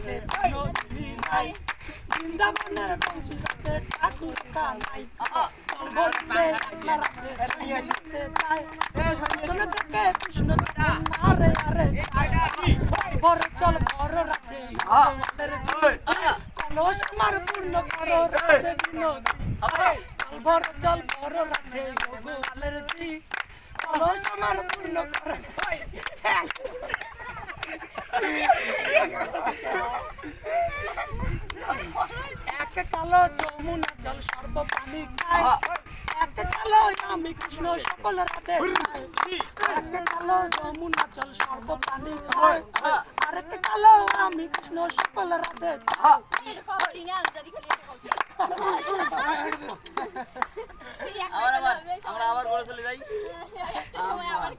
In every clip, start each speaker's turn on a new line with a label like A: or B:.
A: রাতে নদী নাই বৃন্দাবনের বংশী রাতে ঠাকুর কানাই চাই শুনে থেকে কৃষ্ণ আরে আরে বড় চল বড় রাতে কলস আমার পূর্ণ করো রাতে বিনোদী চল চল বড় রাতে গোপালের জি কলস আমার পূর্ণ করো এক কালো যমুনা জল সর্ব পানি কালো আমি কৃষ্ণ সকল রাতে। কালো যমুনা জল সর্ব পানি কালো আমি কৃষ্ণ সকল রাতে খায়।
B: এটা কবাডি না যদি খালি এটা
C: আবার আবার আমরা আবার বলে চলে যাই।
B: একটা সময়
C: আমার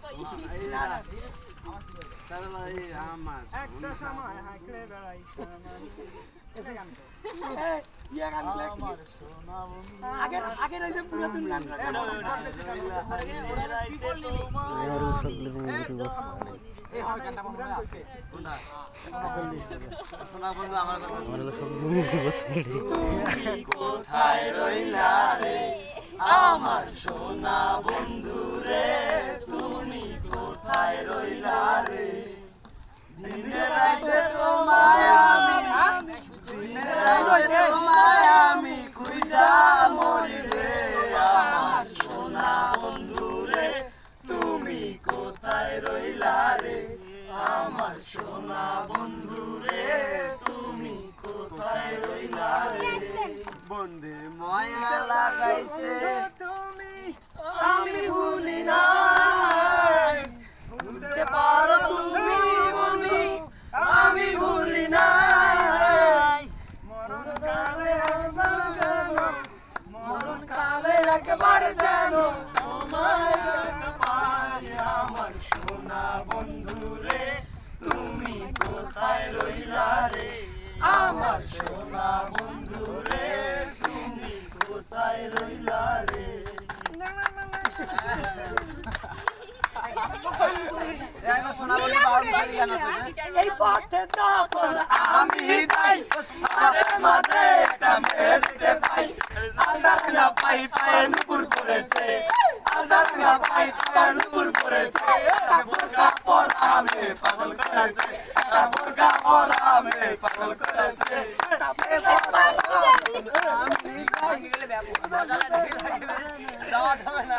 D: একটা সময় হাঁকড়ে বেড়াইতাম
A: কোথায় রইলা রে আমার সোনা বন্ধু রে বন্ধে
C: ময়া লাগাইছে।
D: তুমি
A: আমি ভুলি ভুলতে পারো তুমি বন্ধু, আমি ভুলি নাই।
D: মরণ
A: মরণ কালে একবার পাই। আমার সোনা বন্ধু রে, তুমি কোথায় রইলা রে আমার সোনা বন্ধু রে তুমি কোথায় রইলা রে
C: শোনা বন্ধু বাউল বাড়ি গান আছে
A: এই পথে যখন আমি যাই সাথে মাঝে একটা মেয়ে দেখতে পাই আলদার না পাই পায়ে নুপুর পড়েছে আলদার না পাই পায়ে নুপুর পড়েছে বোরকা পরা পাগল করেছে বোরকা পরা পাগল করেছে
C: যাওয়া না